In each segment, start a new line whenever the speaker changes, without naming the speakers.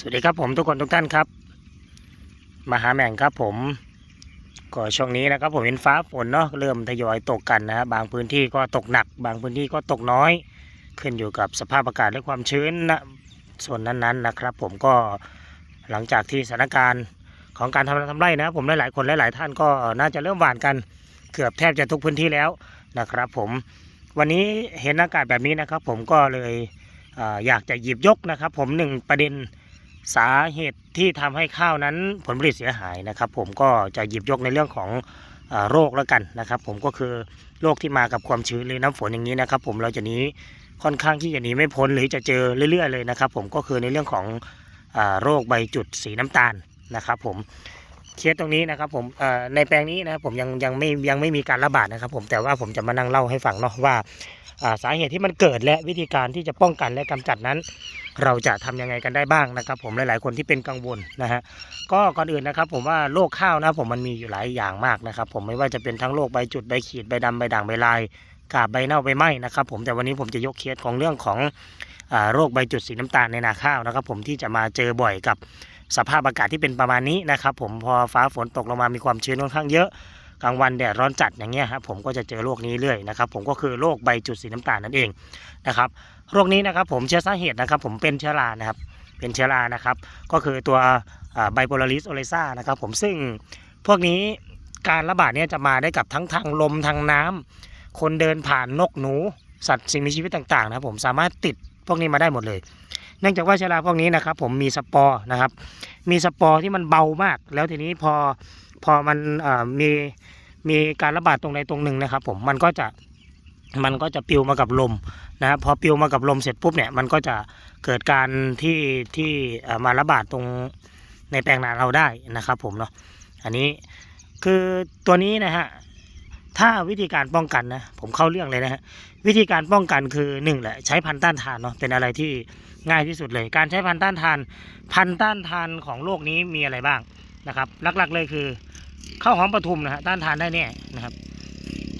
สวัสดีครับผมทุกคนทุกท่านครับมาหาแม่งครับผมก็ช่วงนี้นะครับผมเห็นฟ้าฝนเนาะเริ่มทยอยตกกันนะฮะบางพื้นที่ก็ตกหนัก บางพื้นที่ก็ตกน้อย ขึ้นอยู่กับสภาพอากาศและความชื้นนะส่วนนั้นๆนะครับ ผมก็หลังจากที่สถานการณ์ของการทำนาทำไร่นะผมหลายๆคนหลายๆท่านก็น่าจะเริ่มหว่านกันเกือบแทบจะทุกพื้นที่แล้วนะครับ ผมวันนี้เห็นอากาศแบบนี้นะครับ ผมก็เลยอยากจะหยิบยกนะครับ ผมหนึ่งประเด็น สาเหตุที่ทำให้ข้าวนั้นผลผลิตเสียหายนะครับ ผมก็จะหยิบยกในเรื่องของอโรคแล้วกันนะครับ ผมก็คือโรคที่มากับความชื้นหรือน้ำฝนอย่างนี้นะครับ ผมเราจะหนีค่อนข้างที่จะหนีไม่พ้นหรือจะเจอเรื่อยๆเลยนะครับ ผมก็คือในเรื่องของอโรคใบจุดสีน้ำตาลนะครับ ผมเคสตรงนี้นะครับผมในแปลงนี้นะครับผมยังยังไม่ยังไม่มีการระบาดนะครับ ผมแต่ว่าผมจะมานั่งเล่าให้ฟังเนาะว่าอ่าสาเหตุที่มันเกิดและวิธีการที่จะป้องกันและกำจัดนั้น เราจะทำยังไงกันได้บ้างนะครับ ผมหลายๆคนที่เป็นกังวลนะฮะก็ก่อนอื่นนะครับ ผมว่าโรคข้าวนะผมมันมีอยู่หลายอย่างมากนะครับ ผมไม่ว่าจะเป็นทั้งโรคใบจุดใบขีดใบดำใบด่างใบลายกาบใบเน่าใบไหม้นะครับ ผมแต่วันนี้ผมจะยกเคสของเรื่องของโรคใบจุดสีน้ำตาลในนาข้าวนะครับ ผมที่จะมาเจอบ่อยกับสภาพอากาศที่เป็นประมาณนี้นะครับ ผมพอฟ้าฝนตกลงมามีความชื้นค่อนข้างเยอะ กลางวันแดดร้อนจัดอย่างเงี้ยครับผมก็จะเจอโรคนี้เรื่อยนะครับผมก็คือโรคใบจุดสีน้ำตาลนั่นเองนะครับโรคนี้นะครับผมเชื้อสาเหตุนะครับผมเป็นเชื้อรานะครับเป็นเชื้อรานะครับก็คือตัวไบโพลาริสโอเลซ่านะครับผมซึ่งพวกนี้การระบาดเนี่ยจะมาได้กับทั้งทางลมทางน้ำคนเดินผ่านนกหนูสัตว์สิ่งมีชีวิตต่างๆนะครับผมสามารถติดพวกนี้มาได้หมดเลยเนื่องจากว่าเชื้อราพวกนี้นะครับผมมีสปอร์นะครับมีสปอร์ที่มันเบามาก แล้วทีนี้พอ พอมันมีมีการระบาดตรงใดตรงหนึ่งนะครับ ผมมันก็จะมันก็จะปิวมากับลมนะครับพอปิวมากับลมเสร็จปุ๊บเนี่ยมันก็จะเกิดการที่ที่มาระบาดตรงในแปลงนาเราได้นะครับ ผมเนาะอันนี้คือตัวนี้นะฮะถ้าวิธีการป้องกันนะผมเข้าเรื่องเลยนะฮะวิธีการป้องกันคือหนึ่งแหละใช้พันธุ์ต้านทานเนาะเป็นอะไรที่ง่ายที่สุดเลย การใช้พันธุ์ต้านทาน พันธุ์ต้านทานของโรคนี้มีอะไรบ้าง นะครับหลักๆเลยคือข้าวหอมปทุมนะฮะต้านทานได้แน่นะครับ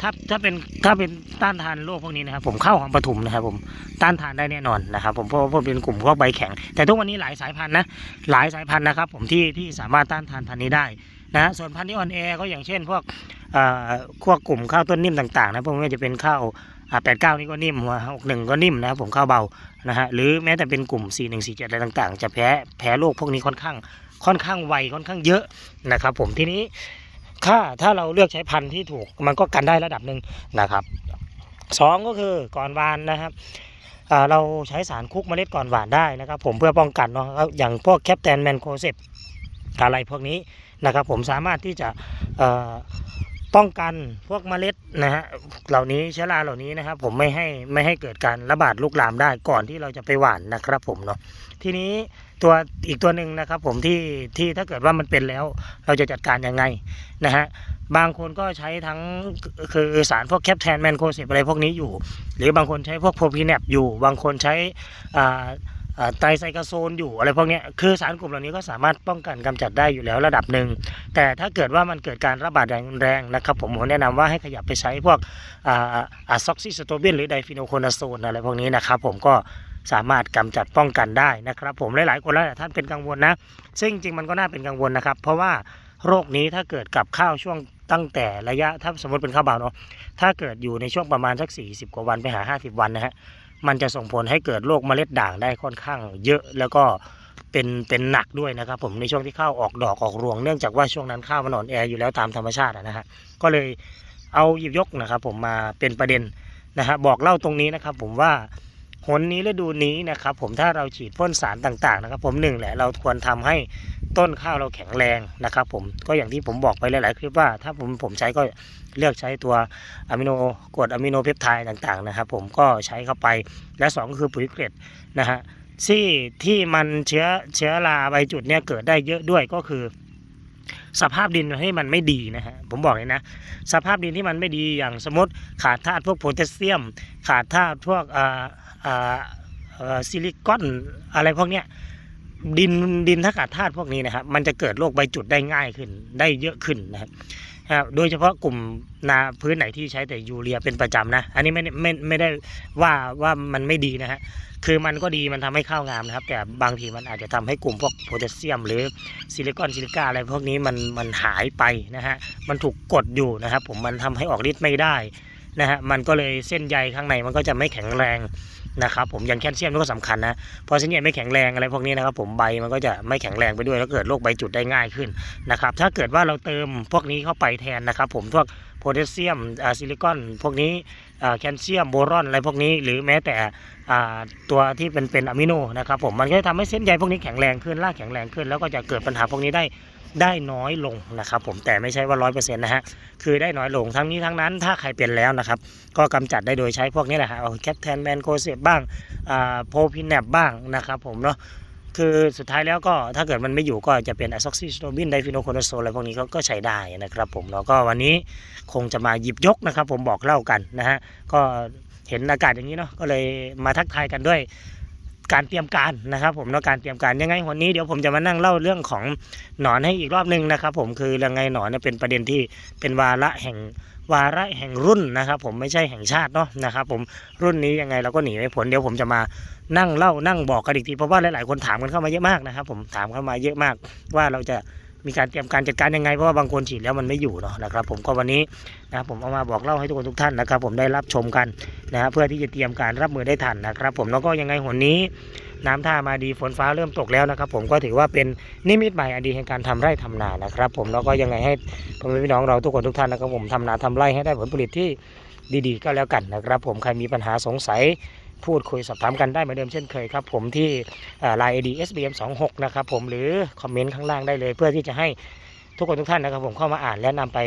ถ้าถ้าเป็นถ้าเป็นต้านทานโรคพวกนี้นะครับ ผมข้าของปทุมนะครับ ผมต้านทานได้แน่นอนนะครับ ผมเพราะว่าผมเป็นกลุ่มพวกใบแข็ง แต่ทุกวันนี้หลายสายพันธุ์นะหลายสายพันธุ์นะครับ ผมที่ที่สามารถต้านทานพันธุ์นี้ได้นะส่วนพันธุ์ที่อ่อนแอก็อย่างเช่น พวกพวกกลุ่มข้าวต้นนิ่มต่างๆนะพวกนี้จะเป็นข้าวแปดเก้านี่ก็นิ่มหัวหกหนึ่งก็นิ่มนะครับผมข้าวเบานะฮะหรือแม้แต่เป็นกลุ่มสี่หนึ่งสี่เจ็ดอะไรต่างๆ จะแพ้แพ้โรคพวกนี้ค่อนข้าง ค่อนข้างไวค่อนข้างเยอะนะครับ ผมทีนี้ถ้าถ้าเราเลือกใช้พันธุ์ที่ถูกมันก็กันได้ระดับหนึ่งนะครับสองก็คือก่อนหวานนะครับเราใช้สารคุกเมล็ดก่อนหวานได้นะครับ ผมเพื่อป้องกันเนาะอย่างพวกแคปแตนแมนโคเซปอะไรพวกนี้นะครับ ผมสามารถที่จะ ป้องกันพวกเมล็ดนะฮะเหล่านี้เชื้อราเหล่านี้นะครับ ผมไม่ให้ไม่ให้เกิดการระบาดลุกลามได้ก่อนที่เราจะไปหว่านนะครับผมเนาะทีนี้ตัวอีกตัวหนึ่งนะครับ ผมที่ที่ถ้าเกิดว่ามันเป็นแล้ว เราจะจัดการยังไงนะฮะบางคนก็ใช้ทั้งคือสารพวกแคปแทนแมนโคเซปอะไรพวกนี้อยู่ หรือบางคนใช้พวกโพรพีแนปอยู่ บางคนใช้อ่าอ่า ไตรไซคาโซนอยู่อะไรพวกนี้คือสารกลุ่มเหล่านี้ก็สามารถป้องกันกำจัดได้อยู่แล้วระดับหนึ่ง แต่ถ้าเกิดว่ามันเกิดการระบาดแรงๆนะครับ ผมผมแนะนำว่าให้ขยับไปใช้พวกอะซ็อกซิสโตเบนหรือไดฟิโนโคนาโซนอะไรพวกนี้นะครับผมก็สามารถกำจัดป้องกันได้นะครับ ผมหลายๆคนแล้วท่านเป็นกังวลนะ ซึ่งจริงมันก็น่าเป็นกังวลนะครับ เพราะว่าโรคนี้ถ้าเกิดกับข้าวช่วงตั้งแต่ระยะถ้าสมมติเป็นข้าวเบาเนาะถ้าเกิดอยู่ในช่วงประมาณสัก 40 กว่าวันไปหา 50 วันนะฮะ มันจะส่งผลให้เกิดโรคเมล็ดด่างได้ค่อนข้างเยอะแล้วก็เป็นเป็นหนักด้วยนะครับผมในช่วงที่ข้าวออกดอกออกรวงเนื่องจากว่าช่วงนั้นข้าวมันอ่อนแออยู่แล้วตามธรรมชาตินะฮะก็เลยเอาหยิบยกนะครับ ผมมาเป็นประเด็นนะฮะบอกเล่าตรงนี้นะครับ ผมว่าหนนี้ฤดูนี้นะครับ ผมถ้าเราฉีดพ่นสารต่างๆนะครับ ผมหนึ่งแหละเราควรทำให้ ต้นข้าวเราแข็งแรงนะครับ ผมก็อย่างที่ผมบอกไปหลายๆคลิปว่า ถ้าผมผมใช้ก็เลือกใช้ตัวอะมิโนกรดอะมิโนเพปไทด์ต่างๆนะครับ ผมก็ใช้เข้าไปและสองก็คือปุ๋ยเกล็ดนะฮะที่ที่มันเชื้อเชื้อราใบจุดเนี่ยเกิดได้เยอะด้วยก็คือ สภาพดินให้มันไม่ดีนะฮะผมบอกเลยนะ สภาพดินที่มันไม่ดีอย่างสมมติขาดธาตุพวกโพแทสเซียม ขาดธาตุพวกอ่าอ่าซิลิคอนอะไรพวกเนี้ย ดินดินถ้าขาดธาตุพวกนี้นะครับ มันจะเกิดโรคใบจุดได้ง่ายขึ้น ได้เยอะขึ้นนะครับโดยเฉพาะกลุ่มนาพื้นไหนที่ใช้แต่ยูเรียเป็นประจำนะ อันนี้ไม่ไม่ไม่ได้ว่าว่ามันไม่ดีนะฮะ คือมันก็ดีมันทำให้ข้าวงามนะครับ แต่บางทีมันอาจจะทำให้กลุ่มพวกโพแทสเซียม หรือซิลิคอนซิลิก้าอะไรพวกนี้มันมันหายไปนะฮะ มันถูกกดอยู่นะครับ ผมมันทำให้ออกฤทธิ์ไม่ได้นะฮะ มันก็เลยเส้นใยข้างในมันก็จะไม่แข็งแรง นะครับผมอย่างแคลเซียมนี่ก็สำคัญนะพอเส้นใยไม่แข็งแรงอะไรพวกนี้นะครับผมใบมันก็จะไม่แข็งแรงไปด้วยแล้วเกิดโรคใบจุดได้ง่ายขึ้นนะครับถ้าเกิดว่าเราเติมพวกนี้เข้าไปแทนนะครับผมพวกโพแทสเซียมซิลิคอน พวกนี้แคลเซียมโบรอนอะไรพวกนี้ หรือแม้แต่ตัวที่เป็นเป็นอะมิโนนะครับผมมันก็จะทำให้เส้นใยพวกนี้แข็งแรงขึ้นรากแข็งแรงขึ้น แล้วก็จะเกิดปัญหาพวกนี้ได้ ได้น้อยลงนะครับผมแต่ไม่ใช่ว่าร้อยเปอร์เซ็นต์นะฮะคือได้น้อยลงทั้งนี้ทั้งนั้นถ้าใครเป็นแล้วนะครับ ก็กำจัดได้โดยใช้พวกนี้แหละฮะเอาแคปแทนแมนโคเซบบ้างอ่าโพพินแนบบ้างนะครับผมเนาะคือสุดท้ายแล้วก็ถ้าเกิดมันไม่อยู่ก็จะเป็นอะซ็อกซิสโตบินไดฟิโนโคโนโซอะไรพวกนี้ก็ก็ใช้ได้นะครับผมแล้วก็วันนี้คงจะมาหยิบยกนะครับ ผมบอกเล่ากันนะฮะก็เห็นอากาศอย่างนี้เนาะก็เลยมาทักทายกันด้วย การเตรียมการนะครับ ผมแล้วการเตรียมการยังไงวันนี้เดี๋ยวผมจะมานั่งเล่าเรื่องของหนอนให้อีกรอบหนึ่งนะครับ ผมคือยังไงหนอนเนี่ยเป็นประเด็นที่เป็นวาระแห่งวาระแห่งรุ่นนะครับ ผมไม่ใช่แห่งชาติเนาะนะครับ ผมรุ่นนี้ยังไงเราก็หนีไม่พ้นเดี๋ยวผมจะมานั่งเล่านั่งบอกกันอีกทีเพราะว่าหลายๆคนถามกันเข้ามาเยอะมากนะครับ ผมถามเข้ามาเยอะมากว่าเราจะ มีการเตรียมการจัดการยังไงเพราะว่าบางคนฉีดแล้วมันไม่อยู่เนาะนะครับ ผมก็วันนี้นะผมเอามาบอกเล่าให้ทุกคนทุกท่านนะครับ ผมได้รับชมกันนะฮะเพื่อที่จะเตรียมการรับมือได้ทันนะครับ ผมแล้วก็ยังไงหนนี้ น้ำท่ามาดีฝนฟ้าเริ่มตกแล้วนะครับ ผมก็ถือว่าเป็นนิมิตใหม่อันดีแห่งการทำไร่ทำนานะครับ ผมแล้วก็ยังไงให้พ่อแม่พี่น้องเราทุกคนทุกท่านนะครับ ผมทำนาทำไร่ให้ได้ผลผลิตที่ดีๆ ก็แล้วกันนะครับ ผมใครมีปัญหาสงสัย พูดคุยสอบถามกันได้เหมือนเดิมเช่นเคยครับ ผมที่ไลน์ ID SBM 2 6นะครับผมหรือคอมเมนต์ข้างล่างได้เลย เพื่อที่จะให้ทุกคนทุกท่านนะครับ ผมเข้ามาอ่านและนำไป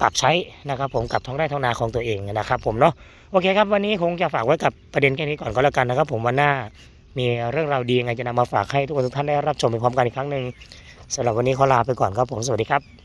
ปรับใช้นะครับ ผมกับท้องไร่ท้องนาของตัวเองนะครับ ผมเนาะโอเคครับวันนี้คงจะฝากไว้กับประเด็นแค่นี้ก่อนก็แล้วกันนะครับ ผมวันหน้ามีเรื่องราวดียังไงจะนำมาฝากให้ทุกคนทุกท่านได้รับชมไปพร้อมกันอีกครั้งหนึ่งสำหรับวันนี้ขอลาไปก่อนครับผมสวัสดีครับ